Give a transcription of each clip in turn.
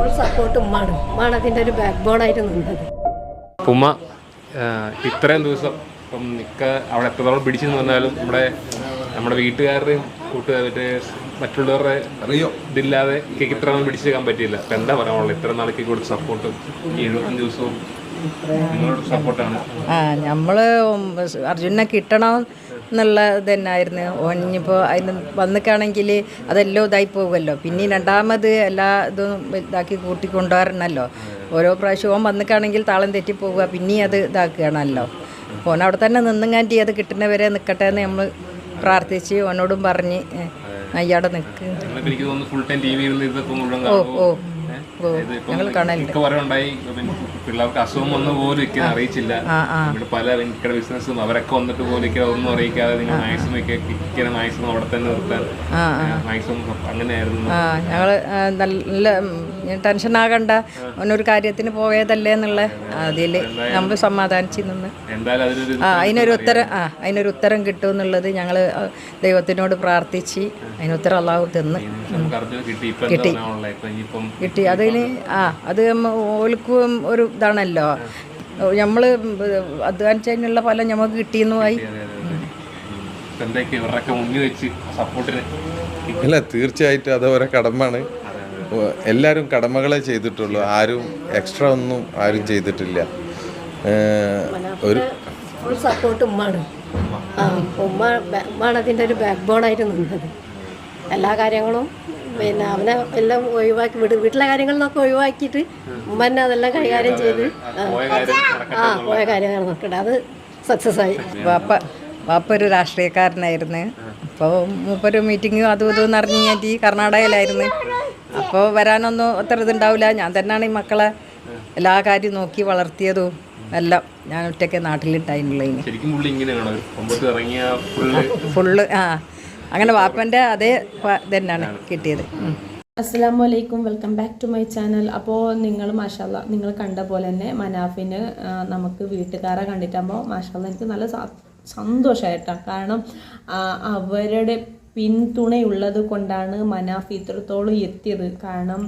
Full support ഉമ്മാണ്. ഉമ്മാണ് അതിന്റെ ഒരു back ബോണായിട്ട് നിന്നത്. ഉമ്മ ഇത്രയും ദിവസം ഇപ്പം നിൽക്ക അവിടെ എത്രത്തോളം പിടിച്ചെന്ന് പറഞ്ഞാലും നമ്മുടെ നമ്മുടെ വീട്ടുകാരുടെയും കൂട്ടുകാരുടെ മറ്റേ മറ്റുള്ളവരുടെ അറിയോ? ഇതില്ലാതെ കേക്ക് ഇത്ര നാൾ പിടിച്ചു നിൽക്കാൻ പറ്റിയില്ല. അപ്പം എന്താ പറയാനുള്ളത് ഇത്ര നാളേക്ക് കൊടുത്ത സപ്പോർട്ടും ഈ എഴുപത്തഞ്ച് ദിവസവും നിങ്ങളോട് സപ്പോർട്ടാണ് ആ നമ്മൾ അർജുനെ കിട്ടണം എന്നുള്ള ഇതന്നായിരുന്നു. ഓനിപ്പോൾ അതിന് വന്നിക്കാണെങ്കിൽ അതെല്ലാം ഇതായി പോകുമല്ലോ. പിന്നെ രണ്ടാമത് എല്ലാ ഇതും ഇതാക്കി കൂട്ടി കൊണ്ടുവരണമല്ലോ ഓരോ പ്രാവശ്യം ഓൻ വന്നിക്കാണെങ്കിൽ താളം തെറ്റി പോവുക പിന്നെയും അത് ഇതാക്കുകയാണല്ലോ. ഓൻ അവിടെ തന്നെ നിന്നുങ്ങാണ്ടി അത് കിട്ടുന്നവരെ നിൽക്കട്ടെ എന്ന് നമ്മൾ പ്രാർത്ഥിച്ച് ഓനോടും പറഞ്ഞ് അയ്യാടെ നിൽക്കുക ഓ ഓ. ഞങ്ങൾ കാണലുണ്ട്. മിക്ക പറയുണ്ടായി പിള്ളേർക്ക് അസുഖം വന്ന പോലും ഇരിക്കാൻ അറിയിച്ചില്ല. പല ബിസിനസ്സും അവരൊക്കെ വന്നിട്ട് പോലും ഒന്നും അറിയിക്കാതെ നിങ്ങൾ മാക്സിമം മാക്സിമം അവിടെ തന്നെ നിർത്താൻ. ആ മാക്സിമം അങ്ങനെയായിരുന്നു. ആ ഞങ്ങൾ നല്ല ടെൻഷൻ ആകണ്ട. അവനൊരു കാര്യത്തിന് പോയതല്ലേ എന്നുള്ള അതിൽ നമ്മൾ സമാധാനിച്ച് നിന്ന്. അതിനൊരു ഉത്തരം ആ അതിനൊരു ഉത്തരം കിട്ടും എന്നുള്ളത് ഞങ്ങൾ ദൈവത്തിനോട് പ്രാർത്ഥിച്ച് അതിന് ഉത്തരം അള്ളാഹു തന്ന്. അർജുന കിട്ടി. ഇപ്പൊ അതിന് ആ അത് ഓൽക്കും ഒരു ഇതാണല്ലോ. നമ്മൾ അധ്വാനിച്ചതിനുള്ള ഫലം നമുക്ക് കിട്ടിയെന്നുമായി ആയി. അല്ല തീർച്ചയായിട്ടും അത് ഓരോ കടമാണ് എല്ലാവരും കടമകളെ ചെയ്തിട്ടുള്ളൂ. ആരും എക്സ്ട്രാ ഒന്നും ആരും ചെയ്തിട്ടില്ല. ഒരു ഫുൾ സപ്പോർട്ട് ഉമ്മാണ്. ഉമ്മ ഉമ്മാണ് അതിന്റെ ഒരു ബാക്ക് ബോണായിട്ട് നിന്നത്. എല്ലാ കാര്യങ്ങളും പിന്നെ അവനെ എല്ലാം ഒഴിവാക്കി വീട് വീട്ടിലെ കാര്യങ്ങളിലൊക്കെ ഒഴിവാക്കിയിട്ട് ഉമ്മ തന്നെ അതെല്ലാം കൈകാര്യം ചെയ്ത്. ആ, പോയ കാര്യം കാര്യങ്ങൾ നോക്കട്ടെ അത് സക്സസ് ആയി. വാപ്പ വാപ്പ ഒരു രാഷ്ട്രീയക്കാരനായിരുന്നു. അപ്പോൾ മൂപ്പൊരു മീറ്റിങ്ങും അതും ഇതും അറിഞ്ഞു ഈ കർണാടകയിലായിരുന്നു. അപ്പോൾ വരാനൊന്നും അത്ര ഇതുണ്ടാവില്ല. ഞാൻ തന്നെയാണ് ഈ മക്കളെ എല്ലാ കാര്യവും നോക്കി വളർത്തിയതും എല്ലാം ഞാൻ ഒറ്റയ്ക്ക് നാട്ടിലുണ്ടായിരുന്നുള്ളതിന് ഫുള്ള് ആ. അങ്ങനെ വാപ്പന്റെ അതേ തന്നെയാണ് കിട്ടിയത്. അസ്സാം വലൈക്കും welcome back to my channel. അപ്പോൾ നിങ്ങൾ മാഷാല്ല നിങ്ങൾ കണ്ട പോലെ തന്നെ മനാഫിന് നമുക്ക് വീട്ടുകാരെ കണ്ടിട്ടാകുമ്പോൾ മാഷാല്ല എനിക്ക് നല്ല സന്തോഷമായിട്ടാണ് കാരണം അവരുടെ പിന്തുണയുള്ളത് കൊണ്ടാണ് മനാഫ് ഇത്രത്തോളം എത്തിയത്. കാരണം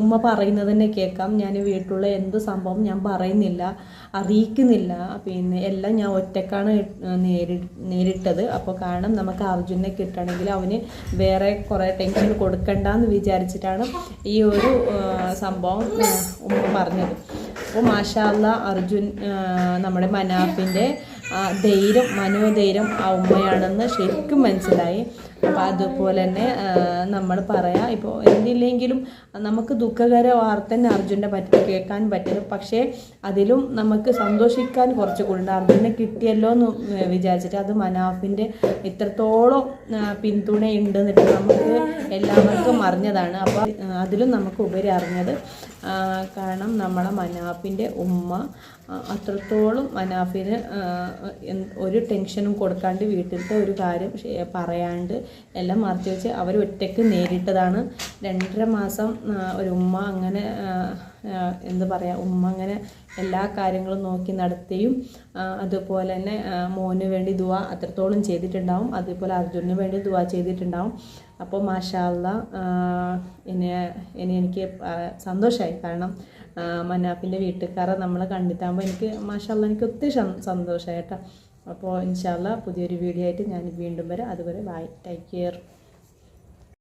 ഉമ്മ പറയുന്നത് തന്നെ കേൾക്കാം. ഞാൻ വീട്ടിലുള്ള എന്ത് സംഭവം ഞാൻ പറയുന്നില്ല അറിയിക്കുന്നില്ല. പിന്നെ എല്ലാം ഞാൻ ഒറ്റക്കാണ് നേരി നേരിട്ടത്. അപ്പോൾ കാരണം നമുക്ക് അർജുനെ കിട്ടണമെങ്കിൽ അവന് വേറെ കുറേ ടെൻഷൻ കൊടുക്കണ്ടെന്ന് വിചാരിച്ചിട്ടാണ് ഈ ഒരു സംഭവം ഉമ്മ പറഞ്ഞത്. അപ്പോൾ മാഷാല്ല അർജുൻ നമ്മുടെ മനാഫിന്റെ ധൈര്യം മനോധൈര്യം ആ ഉമ്മയാണെന്ന് ശരിക്കും മനസ്സിലായി. അപ്പോൾ അതുപോലെ തന്നെ നമ്മൾ പറയാം ഇപ്പോൾ എന്തില്ലെങ്കിലും നമുക്ക് ദുഃഖകര വാർത്ത തന്നെ അർജുന്റെ പറ്റി കേൾക്കാൻ പറ്റും. പക്ഷേ അതിലും നമുക്ക് സന്തോഷിക്കാൻ കുറച്ച് കൂടുതൽ അർജുനെ കിട്ടിയല്ലോ എന്ന് വിചാരിച്ചിട്ട് അത് മനാഫിന്റെ ഇത്രത്തോളം പിന്തുണയുണ്ടെന്നിട്ട് നമുക്ക് എല്ലാവർക്കും അറിഞ്ഞതാണ്. അപ്പോൾ അതിലും നമുക്ക് ഉപരി അറിഞ്ഞത് കാരണം നമ്മളെ മനാഫിന്റെ ഉമ്മ അത്രത്തോളം മനാഫിന് ഒരു ടെൻഷനും കൊടുക്കാണ്ട് വീട്ടിലത്തെ ഒരു കാര്യം പറയാണ്ട് എല്ലാം മറച്ചു വെച്ച് അവർ ഒറ്റയ്ക്ക് നേരിട്ടതാണ്. രണ്ടര മാസം ഒരു ഉമ്മ അങ്ങനെ എന്ത് പറയുക ഉമ്മ അങ്ങനെ എല്ലാ കാര്യങ്ങളും നോക്കി നടത്തിയും അതുപോലെ തന്നെ മോന് വേണ്ടി ദുവ അത്രത്തോളം ചെയ്തിട്ടുണ്ടാവും. അതേപോലെ അർജുനന് വേണ്ടി ദുവ ചെയ്തിട്ടുണ്ടാവും. അപ്പോൾ മാഷാല്ല ഇനി ഇനി എനിക്ക് സന്തോഷമായി കാരണം മനാപ്പിന്റെ വീട്ടുകാരെ നമ്മൾ കണ്ടിട്ടാകുമ്പോൾ എനിക്ക് മാഷാല്ല എനിക്ക് ഒത്തിരി സന്തോഷമായി കേട്ടോ. അപ്പോൾ ഇൻഷാല്ല പുതിയൊരു വീഡിയോ ആയിട്ട് ഞാൻ വീണ്ടും വരാം. അതുവരെ ബൈ. Take care